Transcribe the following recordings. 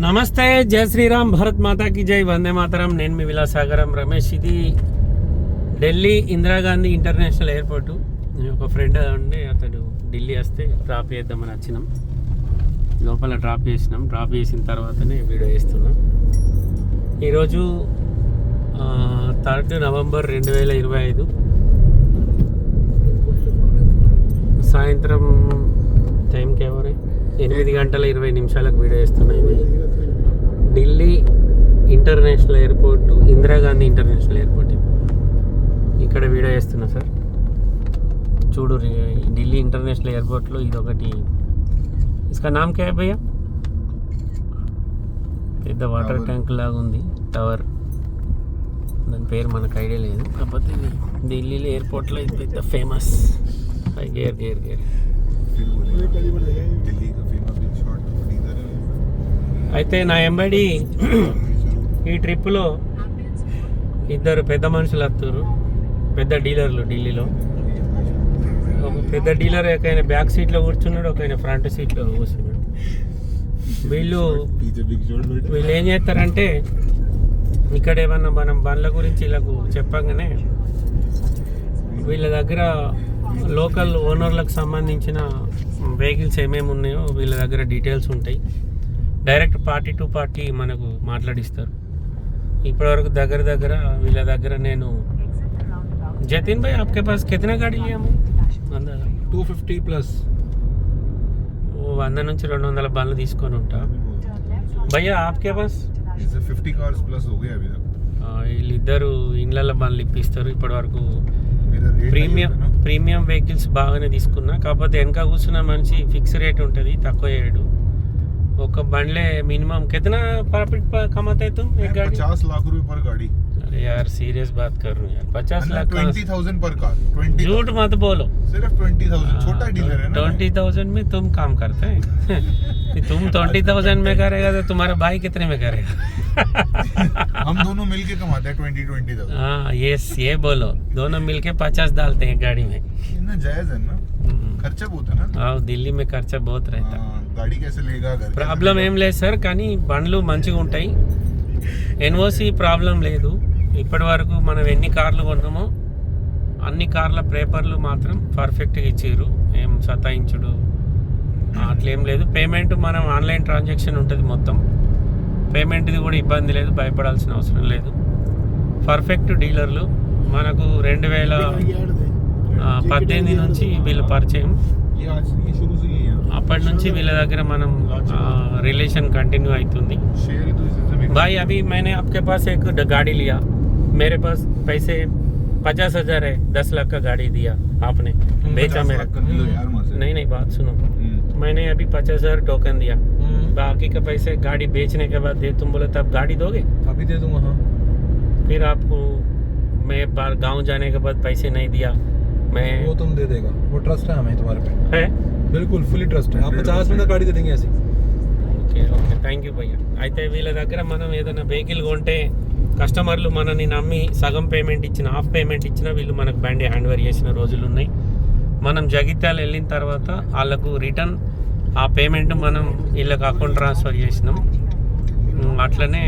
నమస్తే జయ శ్రీరామ్ భరత్ మాతాకి జై వందే మాతరం నేను మీ విలాసాగరం రమేష్ ఇది ఢిల్లీ ఇందిరాగాంధీ ఇంటర్నేషనల్ ఎయిర్పోర్ట్ ఒక ఫ్రెండ్ ఉండి అతడు ఢిల్లీ వస్తే డ్రాప్ చేద్దామని వచ్చినాం। లోపల డ్రాప్ చేసినాం డ్రాప్ చేసిన తర్వాతనే వీడియో వేస్తున్నాం ఈరోజు థర్డ్ నవంబర్ రెండు వేల ఇరవై ఐదు. సాయంత్రం టైంకి ఎవరే? ఎనిమిది గంటల ఇరవై నిమిషాలకు వీడియో వేస్తున్నా ఇది. Delhi international airport Indira Gandhi international airport ఇక్కడ వీడియో వేస్తున్నా సార్. చూడు ఢిల్లీ ఇంటర్నేషనల్ ఎయిర్పోర్ట్లో ఇది ఒకటి ఇసుక నామ్ క్యా భయ్యా? పెద్ద వాటర్. ట్యాంక్ లాగా ఉంది టవర్. దాని పేరు మనకు ఐడియా లేదు. కాకపోతే ఇది ఢిల్లీలో ఎయిర్పోర్ట్లో ఇది పెద్ద ఫేమస్. Gear gear gear. అయితే నా ఎంబడి ఈ ట్రిప్లో ఇద్దరు పెద్ద మనుషులు వస్తారు. పెద్ద డీలర్లు ఢిల్లీలో. ఒక పెద్ద డీలర్ ఒక ఆయన బ్యాక్ సీట్లో కూర్చున్నాడు ఒక ఆయన ఫ్రంట్ సీట్లో కూర్చున్నాడు. వీళ్ళు వీళ్ళు ఏం చేస్తారంటే ఇక్కడ ఏమన్నా మనం బండ్ల గురించి వీళ్ళకు చెప్పగానే వీళ్ళ దగ్గర లోకల్ ఓనర్లకు సంబంధించిన వెహికల్స్ ఏమేమి ఉన్నాయో వీళ్ళ దగ్గర డీటెయిల్స్ ఉంటాయి. డైరెక్ట్ పార్టీ టు పార్టీ మనకు మాట్లాడిస్తారు. ఇప్పటివరకు దగ్గర దగ్గర వీళ్ళ దగ్గర నేను జతిన్ భాయ్ ఆప్కే పాస్ కెతనా గాడి లేము టూ ఫిఫ్టీ ప్లస్. వంద నుంచి రెండు వందల బండ్లు తీసుకొని ఉంటా. భయ్యా ఆప్కే పాస్? ఫిఫ్టీ కార్స్ ప్లస్ వీళ్ళిద్దరు ఇండ్ల బండ్లు ఇప్పిస్తారు ఇప్పటి వరకు ప్రీమియం ప్రీమియం వెహికల్స్ బాగానే తీసుకున్నా. కాకపోతే వెనక కూర్చున్న మనిషి ఫిక్స్ రేట్ ఉంటుంది తక్కువ చేయడు. ఒక బండ్లే మినిమం कितना प्रॉफिट कमाते तुम एक गाड़ी पचास लाख रुपए पर गाड़ी अरे यार सीरियस बात कर रहा हूँ यार पचास लाख कहाँ ट्वेंटी से- थाउजेंड पर कार ट्वेंटी झूठ मत बोलो सिर्फ ट्वेंटी थाउजेंड छोटा डीलर है ना ट्वेंटी थाउजेंड में तुम काम करते हैं तुम ट्वेंटी थाउजेंड में करेगा तो तुम्हारा भाई कितने में करेगा हम दोनों मिलके कमाते हैं ट्वेंटी ट्वेंटी थाउजेंड हाँ ये ये बोलो दोनों मिलके पचास डालते हैं गाड़ी में ना जायज है ना हम्म। खर्चा बहुत है ना हाँ दिल्ली में खर्चा बहुत रहता है हाँ, गाड़ी कैसे लेगा घर कैसे ప్రాబ్లం लेगा? ఏం లేదు సార్ కానీ బండ్లు మంచిగా ఉంటాయి ఎన్ఓసి ప్రాబ్లం లేదు ఇప్పటి వరకు మనం ఎన్ని కార్లు కొన్నామో అన్ని కార్ల పేపర్లు మాత్రం పర్ఫెక్ట్గా ఇచ్చారు ఏం సతాయించుడు అట్లేం లేదు పేమెంట్ మనం ఆన్లైన్ ట్రాన్సాక్షన్ ఉంటుంది మొత్తం పేమెంట్ది కూడా ఇబ్బంది లేదు భయపడాల్సిన అవసరం లేదు పర్ఫెక్ట్ డీలర్లు మనకు రెండు వేల ఆ, పద్దెనిమిది నుంచి వీళ్ళు పరిచయం ये आज ये शुरू से यही है అప్పటి నుంచి వీళ్ళ దగ్గర మనం రిలేషన్ కంటిన్యూ అవుతుంది शेयर ही तो इसी से बिक- भाई अभी मैंने आपके पास एक ड- गाड़ी लिया मेरे पास पैसे पचास हजार है दस लाख का गाड़ी दिया आपने बेचा पचास मेरा लाख का ले लो यार वहाँ से नहीं नहीं बात सुनो हम्म, मैंने अभी पचास हजार टोकन दिया बाकी के पैसे गाड़ी बेचने के बाद दे तुम बोले तब गाड़ी दोगे अभी दे दूंगा हाँ फिर आपको मैं बाहर गांव जाने के बाद पैसे नहीं दिया मैं वो तुम दे देगा वो ट्रस्ट है हमें तुम्हारे पे है बिल्कुल फुली ट्रस्ट है आप पचास मिनट गाड़ी दे देंगे ऐसी ఓకే ఓకే థ్యాంక్ యూ భయ్య అయితే వీళ్ళ దగ్గర మనం ఏదైనా వెహికల్ కొంటే కస్టమర్లు మనని నమ్మి సగం పేమెంట్ ఇచ్చిన హాఫ్ పేమెంట్ ఇచ్చిన వీళ్ళు మనకు బండి హ్యాండ్ ఓవర్ చేసిన రోజులు ఉన్నాయి మనం జగిత్యాల వెళ్ళిన తర్వాత వాళ్ళకు రిటర్న్ ఆ పేమెంట్ మనం వీళ్ళకి అకౌంట్ ట్రాన్స్ఫర్ చేసినాం ఉమ్, అట్లనే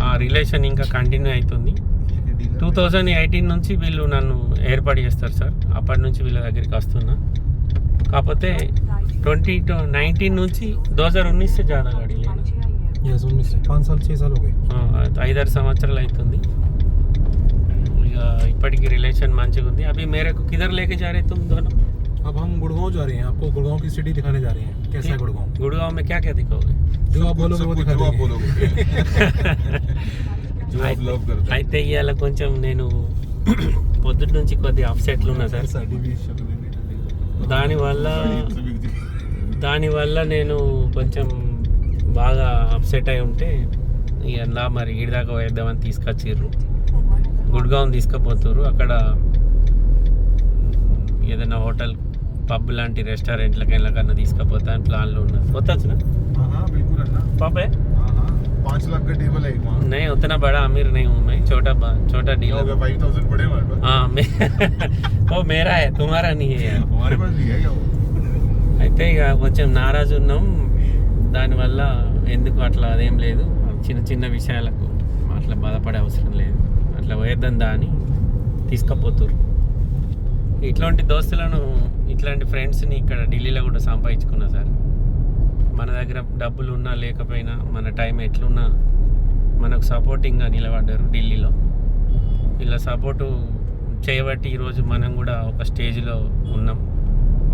ఆ రిలేషన్ ఇంకా కంటిన్యూ అవుతుంది టూ థౌజండ్ ఎయిటీన్ నుంచి వీళ్ళు నన్ను ఏర్పాటు చేస్తారు సార్ అప్పటి నుంచి వీళ్ళ దగ్గరికి వస్తున్నా కాకపోతే ట్వంటీ టూ నైన్టీన్ నుంచి దో హజార్ ఉన్నీస్ से ज़्यादा गाड़ी लेना यस उन्नीस से पाँच साल छः साल हो गए ఆ, ఐదారు సంవత్సరాలు అవుతుంది ఇక ఇప్పటికి రిలేషన్ మంచిగా ఉంది అవి మేరకు కిదర్ లేకే जा रहे तुम दोनों अब हम गुड़गांव जा रहे हैं आपको गुड़गांव की सिटी दिखाने जा रहे हैं कैसा है गुड़गांव गुड़गांव में क्या क्या दिखाओगे जो आप बोलोगे वो सब कुछ दिखा जो आप देंगे बोलोगे जो आप लव करते हैं అయితే ఇవాళ కొంచెం నేను పొద్దున్న నుంచి కొద్దిగా అప్సెట్లు ఉన్నా సార్ साड़ी भी शक्ल भी దానివల్ల गाड़ी बिक दी। దానివల్ల నేను కొంచెం బాగా అప్సెట్ అయి ఉంటే ఇలా మరి ఈడి దాకా వేద్దామని తీసుకొచ్చిర్రు గుడ్గావ్ తీసుకుపోతుర్రు అక్కడ మ్, ఏదైనా హోటల్ పబ్ లాంటి రెస్టారెంట్లకి వెళ్ళకన్నా తీసుకుపోతా అని ప్లాన్లో ఉన్నారు పోతొచ్చునా हाँ हाँ बिल्कुल है ना पब है हाँ हाँ पाँच लाख का टेबल है एक वहाँ नहीं उतना बड़ा अमीर नहीं हूँ मैं छोटा बा- छोटा क्या हो डीलर गया फाइव थाउजेंड पड़े हमारे पास हाँ मैं वो मेरा है तुम्हारा नहीं है यार हमारे पास भी है क्या वो అయితే ఇక కొంచెం నారాజు ఉన్నాం దానివల్ల ఎందుకు అట్లా అదేం లేదు చిన్న చిన్న విషయాలకు అట్లా బాధపడే అవసరం లేదు అట్లా పోయేద్దాం దా అని తీసుకపోతుర్రు ఇట్లాంటి దోస్తులను ఇట్లాంటి ఫ్రెండ్స్ని ఇక్కడ ఢిల్లీలో కూడా సంపాదించుకున్నా సార్. మన దగ్గర డబ్బులు ఉన్నా లేకపోయినా మన టైం ఎట్లున్నా మనకు సపోర్టింగ్గా నిలబడ్డారు ఢిల్లీలో. ఇలా సపోర్టు చేయబట్టి ఈరోజు మనం కూడా ఒక స్టేజ్లో ఉన్నాం.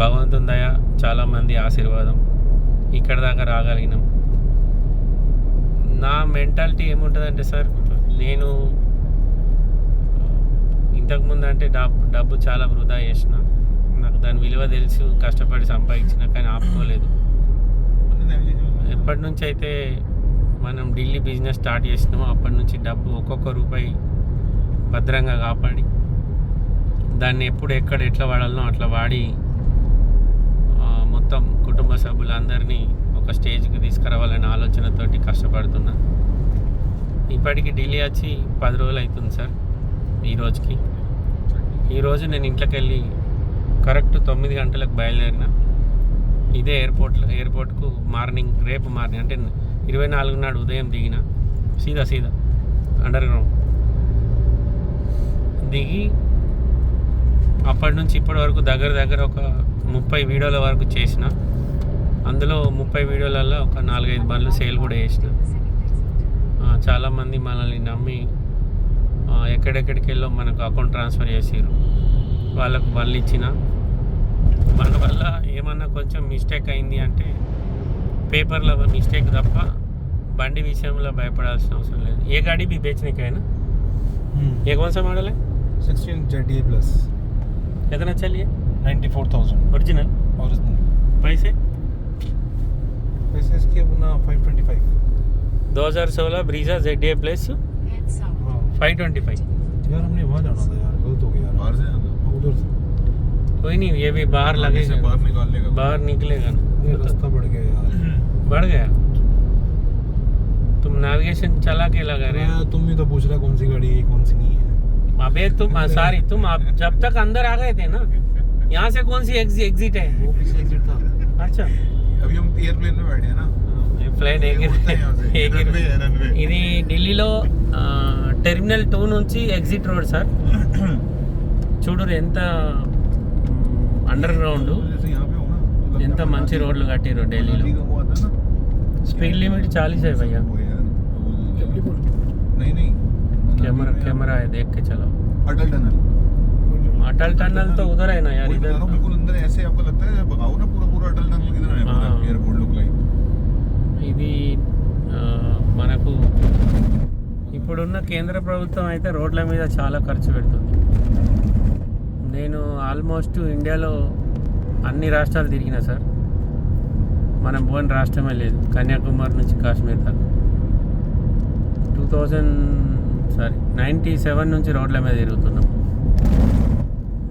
భగవంతుని దయ చాలామంది ఆశీర్వాదం ఇక్కడ దాకా రాగలిగినాం. నా మెంటాలిటీ ఏముంటుందంటే సార్ నేను ఇంతకుముందు అంటే డబ్బు డబ్బు చాలా వృధా చేసిన. నాకు దాని విలువ తెలుసు కష్టపడి సంపాదించిన కానీ ఆపుకోలేదు. ఎప్పటి నుంచి అయితే మనం ఢిల్లీ బిజినెస్ స్టార్ట్ చేసినామో అప్పటి నుంచి డబ్బు ఒక్కొక్క రూపాయి భద్రంగా కాపాడి దాన్ని ఎప్పుడు ఎక్కడ ఎట్లా వాడాలనో అట్లా వాడి మొత్తం కుటుంబ సభ్యులందరినీ ఒక స్టేజ్కి తీసుకురావాలనే ఆలోచనతోటి కష్టపడుతున్నా. ఇప్పటికి ఢిల్లీ వచ్చి పది రోజులు అవుతుంది సార్ ఈ రోజుకి. ఈరోజు నేను ఇంట్లోకి వెళ్ళి కరెక్ట్ తొమ్మిది గంటలకు బయలుదేరిన ఇదే ఎయిర్పోర్ట్లో ఎయిర్పోర్ట్కు మార్నింగ్ రేపు మార్నింగ్ అంటే ఇరవై నాలుగు నాడు ఉదయం దిగిన సీదా సీదా అండర్ గ్రౌండ్ దిగి అప్పటి నుంచి ఇప్పటి వరకు దగ్గర దగ్గర ఒక ముప్పై వీడియోల వరకు చేసిన. అందులో ముప్పై వీడియోలలో ఒక నాలుగైదు బండ్లు సేల్ కూడా చేసిన. చాలామంది మనల్ని నమ్మి ఎక్కడెక్కడికి వెళ్ళో మనకు అకౌంట్ ట్రాన్స్ఫర్ చేసారు వాళ్ళకు బండ్లు ఇచ్చిన. మన వల్ల ఏమన్నా కొంచెం మిస్టేక్ అయింది అంటే పేపర్లో మిస్టేక్ తప్ప బండి విషయంలో భయపడాల్సిన అవసరం లేదు ఏ గాడి भी बेचने का है ना ये कौन सा मॉडल है सिक्सटीन जेड ए प्लस कितना चलिए ninety four thousand original original पैसे वैसे इसकी अपना five twenty five 2016 Brezza Z A plus हाँ 525 यार हमने वहाँ जाना था यार गलत हो गया यार बाहर से आता हाँ, उधर से कोई नहीं ये भी बाहर आगे से लगेगा बाहर निकालने का बाहर निकलेगा अरे ना रास्ता बढ़ गया यार बढ़ गया तुम नेविगेशन चला के लगा रहे हो मैं- तुम भी तो पूछ रहा कौन सी गाड़ी है कौन सी नहीं है अबे तुम सॉरी तुम आप जब तक अंदर आ गए थे ना यहाँ से कौन सी एग्जिट है वो पीछे एग्जिट था अच्छा अभी हम एयरप्लेन में बैठे हैं ना ఫ్లైట్ ये उड़ता है यहाँ से। ఎగిరి रनवे है रनवे ఇది ఢిల్లీలో ఆ, టెర్మినల్ టూ నుంచి ఎగ్జిట్ రోడ్ సార్ చూడరు ఎంత అండర్ గ్రౌండ్ ఎంత మంచి రోడ్లు కట్టారు ఢిల్లీలో? స్పీడ్ లిమిట్ చాలీస్ అయిపోయా కెమెరా కెమెరా అది ఎక్క చలో. అటల్ టనల్. అటల్ టనల్తో ఉదరైనా యార్ ఇదర్? ఇది మనకు ఇప్పుడున్న కేంద్ర ప్రభుత్వం అయితే రోడ్ల మీద చాలా ఖర్చు పెడుతుంది. నేను ఆల్మోస్ట్ ఇండియాలో అన్ని రాష్ట్రాలు తిరిగిన సార్. మనం పోని రాష్ట్రమే లేదు. కన్యాకుమారి నుంచి కాశ్మీర్ దాకా. Two thousand sorry ninety seven నుంచి రోడ్ల మీద తిరుగుతున్నాం.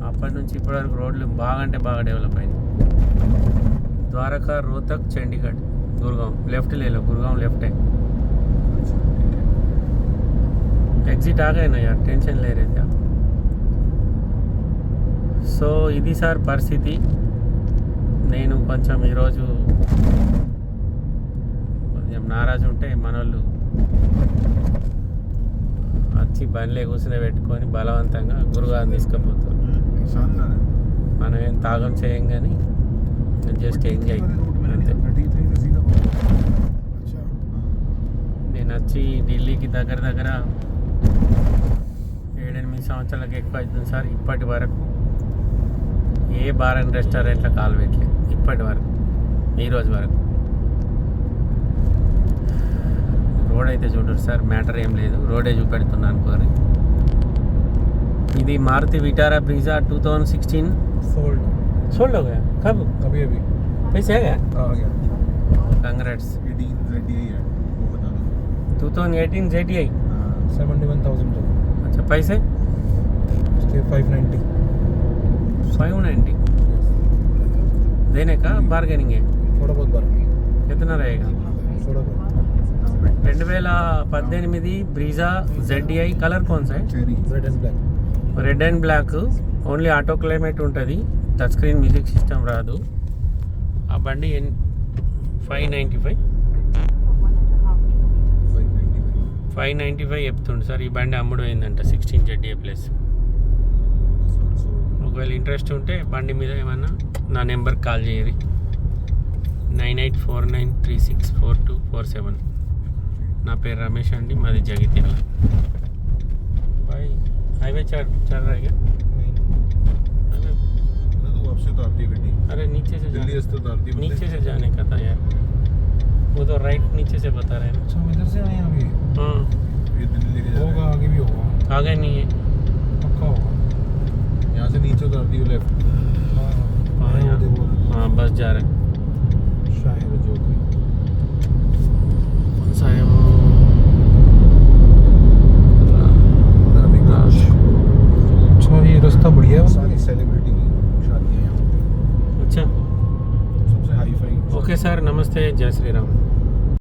అప్పటి నుంచి ఇప్పటివరకు రోడ్లు బాగా అంటే బాగా డెవలప్ అయింది ద్వారకా రోహతక్ చండీగఢ్ గురుగాం లెఫ్ట్ లేదు గురుగాం లెఫ్టే. ఎగ్జిట్ ఆగైనా యార్ టెన్షన్ లేరేది సో ఇది సార్ పరిస్థితి. నేను కొంచెం ఈరోజు కొంచెం నారాజు ఉంటే మనోళ్ళు వచ్చి బండ్లే కూర్చుని పెట్టుకొని బలవంతంగా గురుగారిని తీసుకుపోతారు. మనం ఏం తాగం చేయం కానీ జస్ట్ ఎంజాయ్ అంతే. నేను వచ్చి ఢిల్లీకి దగ్గర దగ్గర ఏడెనిమిది సంవత్సరాలకు ఎక్కువ అవుతుంది సార్ ఇప్పటి వరకు. ఏ బార్ అండ్ రెస్టారెంట్లో కాల్ పెట్టలేదు ఇప్పటి వరకు ఈరోజు వరకు. రోడ్ అయితే చూడరు సార్ మ్యాటర్ ఏం లేదు. రోడే చూపెడుతున్నాను కోరి ఇది Maruti Vitara Brezza two thousand sixteen? Sold sold हो गया कब अभी अभी पैसे आ गया आ गया कांग्रेट्स 18 जेडीआई है वो बता दो 2018 जेडीआई 71000 ఫైవ్ నైంటీ దేనేకా? బార్గెనింగే ఎత్తనారా రెండు వేల పద్దెనిమిది Brezza ZI colour cones red and black only auto climate ఉంటుంది. టచ్ స్క్రీన్ మ్యూజిక్ సిస్టమ్ రాదు. ఆ బండి ఎన్ five ninety five? Five ninety five చెప్తుండే. సార్ ఈ బండి అమ్ముడు అయిందంట. Sixteen ZA plus. ఒకవేళ ఇంట్రెస్ట్ ఉంటే బండి మీద ఏమన్నా నా నెంబర్కి call చేయరి nine eight four nine three six four two four seven నా పేరు రమేష్ అండి మాది జగిత్యాల బాయ్ హైవే चढ़ चढ़ रहा है क्या अरे तो आपसे उतारती है गड्डी अरे नीचे से दिल्ली जा, से उतारती है नीचे से जाने का था यार वो तो राइट नीचे से बता रहे हैं अच्छा हम इधर से आए हैं अभी ना हाँ ये दिल्ली लेके जा होगा रहा आगे भी होगा आगे नहीं है पक्का होगा है यहाँ से नीचे उतर दी लेफ़्ट हाँ बस जा रहे शायद जो कौन सा है वो? अच्छा ये रास्ता बढ़िया है। सारी सेलिब्रिटी की शादी है यहाँ अच्छा। सबसे हाई फाई ओके सर नमस्ते जय श्री राम।